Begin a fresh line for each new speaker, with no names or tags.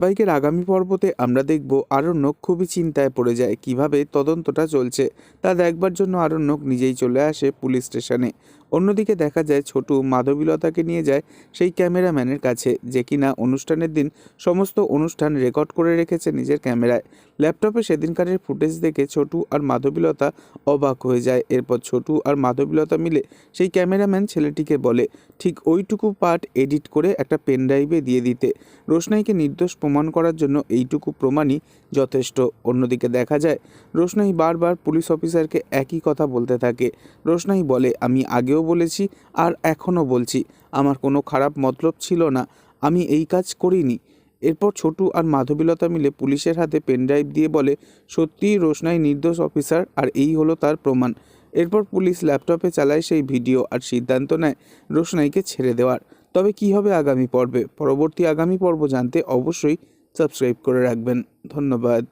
বাইকের আগামী পর্বতে আমরা দেখব আরণ্যক খুবই চিন্তায় পড়ে যায় কীভাবে তদন্তটা চলছে। তা দেখবার জন্য আরণ্যক নিজেই চলে আসে পুলিশ স্টেশনে। অন্যদিকে দেখা যায় ছোটু মাধবীলতাকে নিয়ে যায় সেই ক্যামেরাম্যানের কাছে, যে কিনা অনুষ্ঠানের দিন সমস্ত অনুষ্ঠান রেকর্ড করে রেখেছে নিজের ক্যামেরায়। ল্যাপটপে সেদিনকারের ফুটেজ দেখে ছোটু আর মাধবীলতা অবাক হয়ে যায়। এরপর ছোটু আর মাধবীলতা মিলে সেই ক্যামেরাম্যান ছেলেটিকে বলে, ঠিক ওইটুকু পার্ট এডিট করে একটা পেন ড্রাইভে দিয়ে দিতে। রোশনাইকে নির্দোষ প্রমাণ করার জন্য এইটুকু প্রমাণই যথেষ্ট। অন্যদিকে দেখা যায়, রোশনাই বারবার পুলিশ অফিসারকে একই কথা বলতে থাকে। রোশনাই বলে, আমি আগেও বলেছি আর এখনও বলছি। আমার কোনো খারাপ মতলব ছিল না। আমি এই কাজ করিনি। এরপর ছোটু আর মাধবীলতা মিলে পুলিশের হাতে পেনড্রাইভ দিয়ে বলে, সত্যিই রোশনাই নির্দোষ অফিসার আর এই হলো তার প্রমাণ। এরপর পুলিশ ল্যাপটপে চালায় সেই ভিডিও আর সিদ্ধান্ত নেয় রোশনাইকে ছেড়ে দেওয়ার। তবে কি হবে আগামী পর্বে? পরবর্তী আগামী পর্ব জানতে অবশ্যই সাবস্ক্রাইব করে রাখবেন। ধন্যবাদ।